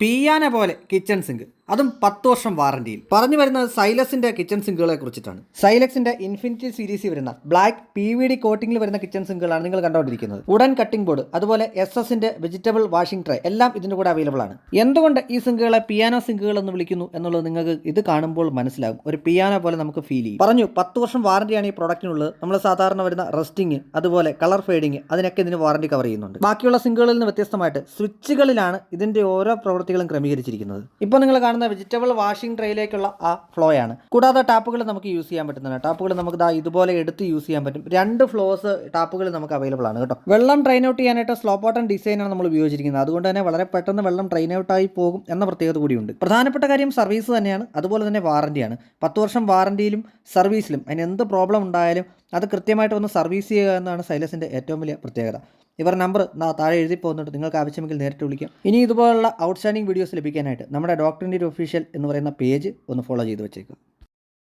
പിയാന പോലെ kitchen sink. അതും പത്ത് വർഷം വാറണ്ടിയിൽ. പറഞ്ഞു വരുന്നത് സൈലസിന്റെ കിച്ചൺ സിങ്കുകളെ കുറിച്ചിട്ടാണ്. സൈലക്സിന്റെ ഇൻഫിനിറ്റി സീരീസിൽ വരുന്ന ബ്ലാക്ക് പി വി ഡി കോട്ടിംഗിൽ വരുന്ന കിച്ചൺ സിങ്കുകളാണ് നിങ്ങൾ കണ്ടുകൊണ്ടിരിക്കുന്നത്. ഉടൻ കട്ടിംഗ് ബോർഡ് അതുപോലെ എസ് എസിന്റെ വെജിറ്റബിൾ വാഷിംഗ് ട്രേ എല്ലാം ഇതിന്റെ കൂടെ അവൈലബിൾ ആണ്. എന്തുകൊണ്ട് ഈ സിങ്കുകളെ പിയാനോ സിങ്കുകൾ എന്ന് വിളിക്കുന്നു എന്നുള്ളത് നിങ്ങൾക്ക് ഇത് കാണുമ്പോൾ മനസ്സിലാകും. ഒരു പിയാനോ പോലെ നമുക്ക് ഫീൽ ചെയ്യും. പറഞ്ഞു പത്ത് വർഷം വാറണ്ടിയാണ് ഈ പ്രോഡക്റ്റിനുള്ളത് നമ്മൾ സാധാരണ വരുന്ന റസ്റ്റിംഗ് അതുപോലെ കളർ ഫെയ്ഡിങ് അതിനൊക്കെ ഇതിന് വാറണ്ടി കവർ ചെയ്യുന്നുണ്ട്. ബാക്കിയുള്ള സിങ്കുകളിൽ നിന്ന് വ്യത്യസ്തമായിട്ട് സ്വിച്ചുകളിലാണ് ഇതിന്റെ ഓരോ പ്രവൃത്തികളും ക്രമീകരിച്ചിരിക്കുന്നത്. ഇപ്പോൾ നിങ്ങൾ കാണുന്ന വെജിറ്റബിൾ വാഷിംഗ് ട്രേയിലേക്കുള്ള ആ ഫ്ലോ ആണ് കൂടാതെ ടാപ്പുകൾ നമുക്ക് യൂസ് ചെയ്യാൻ പറ്റുന്നതാണ്. ടാപ്പുകൾ നമുക്ക് ദാ ഇതുപോലെ എടുത്ത് യൂസ് ചെയ്യാൻ പറ്റും. രണ്ട് ഫ്ലോസ് ടാപ്പുകൾ നമുക്ക് അവൈലബിൾ ആണ് കേട്ടോ. വെള്ളം ഡ്രെയിൻ ഔട്ട് ചെയ്യാനായിട്ട് സ്ലോ ബോട്ടൺ ഡിസൈനാണ് നമ്മൾ ഉപയോഗിച്ചിരിക്കുന്നത്. അതുകൊണ്ട് തന്നെ വളരെ പെട്ടെന്ന് വെള്ളം ഡ്രെയിൻ ഔട്ട് ആയി പോകും എന്ന പ്രത്യേകത കൂടിയുണ്ട്. പ്രധാനപ്പെട്ട കാര്യം സർവീസ് തന്നെയാണ്. അതുപോലെ തന്നെ വാറണ്ടിയാണ് പത്ത് വർഷം വാറണ്ടിയിലും സർവീസിലും അതിന് എന്ത് പ്രോബ്ലം ഉണ്ടായാലും അത് കൃത്യമായിട്ട് ഒന്ന് സർവീസ് ചെയ്യുക എന്നാണ് സൈലസിന്റെ ഏറ്റവും വലിയ പ്രത്യേകത. ഇവർ നമ്പർ താഴെ എഴുതി പോകുന്നുണ്ട്. നിങ്ങൾക്ക് ആവശ്യമെങ്കിൽ നേരിട്ട് വിളിക്കാം. ഇനി ഇതുപോലുള്ള ഔട്ട്സ്റ്റാൻഡിംഗ് വീഡിയോസ് ലഭിക്കാനായിട്ട് നമ്മുടെ ഡോക്ടറിന്റെ ഒരു ഒഫീഷ്യൽ എന്ന് പറയുന്ന പേജ് ഒന്ന് ഫോളോ ചെയ്ത് വെച്ചേക്കുക.